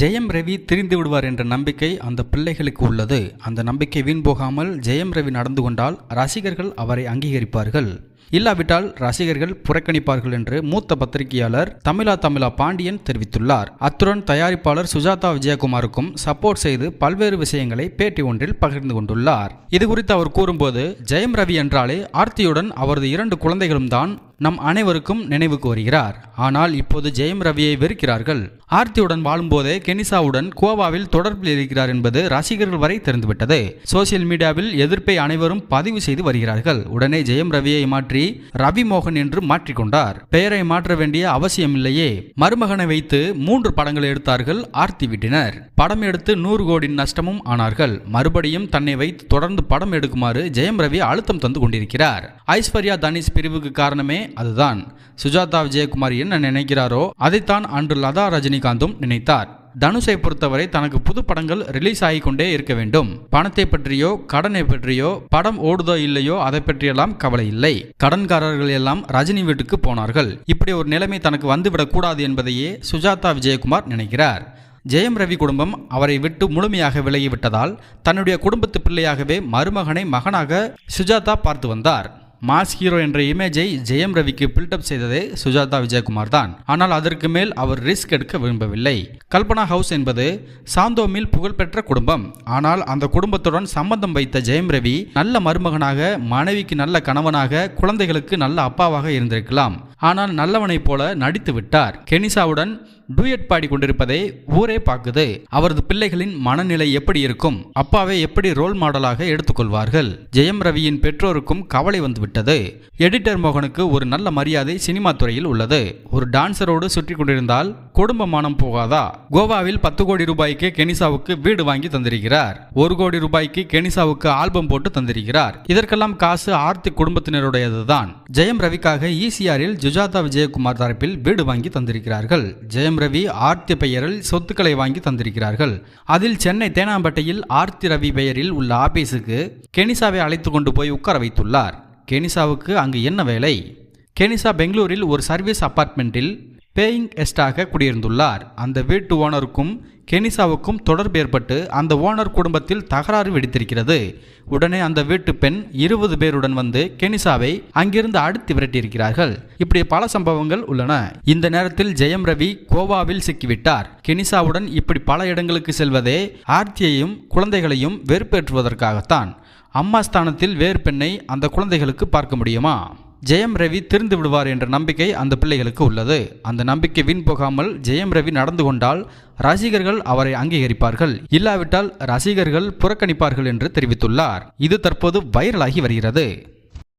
ஜெயம் ரவி திரிந்து விடுவார் என்ற நம்பிக்கை அந்த பிள்ளைகளுக்கு உள்ளது. அந்த நம்பிக்கை வீண் போகாமல் ஜெயம் ரவி நடந்து கொண்டால் ரசிகர்கள் அவரை அங்கீகரிப்பார்கள். இல்லாவிட்டால் ரசிகர்கள் புறக்கணிப்பார்கள் என்று மூத்த பத்திரிகையாளர் தமிழா தமிழா பாண்டியன் தெரிவித்துள்ளார். அத்துடன் தயாரிப்பாளர் சுஜாதா விஜயகுமாருக்கும் சப்போர்ட் செய்து பல்வேறு விஷயங்களை பேட்டி ஒன்றில் பகிர்ந்து கொண்டுள்ளார். இது குறித்து அவர் கூறும்போது ஜெயம் ரவி என்றாலே ஆர்த்தியுடன் அவரது இரண்டு குழந்தைகளும் தான் நம் அனைவருக்கும் நினைவுக்கு வருகிறார் ஆனால் இப்போது ஜெயம் ரவியை வெறுக்கிறார்கள். ஆர்த்தியுடன் வாழும்போதே கெனிசாவுடன் கோவாவில் தொடர்பில் இருக்கிறார் என்பது ரசிகர்கள் வரை தெரிந்துவிட்டது. சோசியல் மீடியாவில் எதிர்ப்பை அனைவரும் பதிவு செய்து வருகிறார்கள். உடனே ஜெயம் ரவியை மாற்றி ரவி மோகன் என்று மாற்றிக்கொண்டார். பெயரை மாற்ற வேண்டிய அவசியமில்லையே. மருமகனை வைத்து மூன்று படங்கள் எடுத்தார்கள் ஆர்த்தி விட்டினர். படம் எடுத்து நூறு கோடி நஷ்டமும் ஆனார்கள். மறுபடியும் தன்னை வைத்து தொடர்ந்து படம் எடுக்குமாறு ஜெயம் ரவி அழுத்தம் தந்து கொண்டிருக்கிறார். ஐஸ்வர்யா தனிஷ் பிரிவுக்கு காரணமே அதுதான். சுஜாதா விஜயகுமார் என்ன நினைக்கிறாரோ அதைத்தான் அன்று லதா ரஜினிகாந்தும் நினைத்தார். தனுஷை பொறுத்தவரை தனக்கு புது படங்கள் ரிலீஸ் ஆகிக்கொண்டே இருக்க வேண்டும். பணத்தை பற்றியோ கடனை பற்றியோ படம் ஓடுதோ இல்லையோ அதை பற்றியெல்லாம் கவலை இல்லை. கடன்காரர்கள் எல்லாம் ரஜினி வீட்டுக்கு போனார்கள். இப்படி ஒரு நிலைமை தனக்கு வந்துவிடக் கூடாது என்பதையே சுஜாதா விஜயகுமார் நினைக்கிறார். ஜெயம் ரவி குடும்பம் அவரை விட்டு முழுமையாக விலகிவிட்டதால் தன்னுடைய குடும்பத்து பிள்ளையாகவே மருமகனை மகனாக சுஜாதா பார்த்து வந்தார். மாஸ் ஹீரோ என்ற இமேஜை ஜெயம் ரவிக்கு பில்டப் செய்ததே சுஜாதா விஜயகுமார் தான். ஆனால் அதற்கு மேல் அவர் ரிஸ்க் எடுக்க விரும்பவில்லை. கல்பனா ஹவுஸ் என்பது சாந்தோமில் புகழ்பெற்ற குடும்பம். ஆனால் அந்த குடும்பத்துடன் சம்பந்தம் வைத்த ஜெயம் ரவி நல்ல மருமகனாக மனைவிக்கு நல்ல கணவனாக குழந்தைகளுக்கு நல்ல அப்பாவாக இருந்திருக்கலாம். ஆனால் நல்லவனைப் போல நடித்து விட்டார். கெனிசாவுடன் டூயட் பாடி கொண்டிருப்பதை ஊரே பார்க்குது. அவரது பிள்ளைகளின் மனநிலை எப்படி இருக்கும்? அப்பாவை எப்படி ரோல் மாடலாக எடுத்துக்கொள்வார்கள்? ஜெயம் ரவியின் பெற்றோருக்கும் கவலை வந்துவிட்டது. எடிட்டர் மோகனுக்கு ஒரு நல்ல மரியாதை சினிமா துறையில் உள்ளது. ஒரு டான்சரோடு சுற்றி கொண்டிருந்தால் குடும்ப மானம் போகாதா? கோவாவில் பத்து கோடி ரூபாய்க்கு கெனிசாவுக்கு வீடு வாங்கி தந்திருக்கிறார். ஒரு கோடி ரூபாய்க்கு கெனிசாவுக்கு ஆல்பம் போட்டு தந்திருக்கிறார். இதற்கெல்லாம் காசு ஆர்த்தி குடும்பத்தினருடையதுதான். ஜெயம் ரவிக்காக ஈசிஆரில் ஜுஜாதா விஜயகுமார் தரப்பில் வீடு வாங்கி தந்திருக்கிறார்கள். ஜெயம் ரவி ஆர்த்தி பெயரில் சொத்துக்களை வாங்கி தந்திருக்கிறார்கள். அதில் சென்னை தேனாம்பேட்டையில் ஆர்த்தி ரவி பெயரில் உள்ள ஆபீஸுக்கு கெனிசாவை அழைத்து கொண்டு போய் உட்கார வைத்துள்ளார். கெனிசாவுக்கு அங்கு என்ன வேலை? கெனிசா பெங்களூரில் ஒரு சர்வீஸ் அபார்ட்மெண்ட்டில் பேயிங் கெஸ்டாக குடியிருந்துள்ளார். அந்த வீட்டு ஓனருக்கும் கெனிசாவுக்கும் தொடர்பு ஏற்பட்டு அந்த ஓனர் குடும்பத்தில் தகராறு வெடித்திருக்கிறது. உடனே அந்த வீட்டு பெண் இருபது பேருடன் வந்து கெனிசாவை அங்கிருந்து அடித்து விரட்டியிருக்கிறார்கள். இப்படி பல சம்பவங்கள் உள்ளன. இந்த நேரத்தில் ஜெயம் ரவி கோவாவில் சிக்கிவிட்டார். கெனிசாவுடன் இப்படி பல இடங்களுக்கு செல்வதே ஆர்த்தியையும் குழந்தைகளையும் வெறுப்பேற்றுவதற்காகத்தான். அம்மா ஸ்தானத்தில் வேறு பெண்ணை அந்த குழந்தைகளுக்கு பார்க்க முடியுமா? ஜெயம் ரவி திருந்து விடுவார் என்ற நம்பிக்கை அந்த பிள்ளைகளுக்கு உள்ளது. அந்த நம்பிக்கை வீண் போகாமல் ஜெயம் ரவி நடந்து கொண்டால் ரசிகர்கள் அவரை அங்கீகரிப்பார்கள். இல்லாவிட்டால் ரசிகர்கள் புறக்கணிப்பார்கள் என்று தெரிவித்துள்ளார். இது தற்போது வைரலாகி வருகிறது.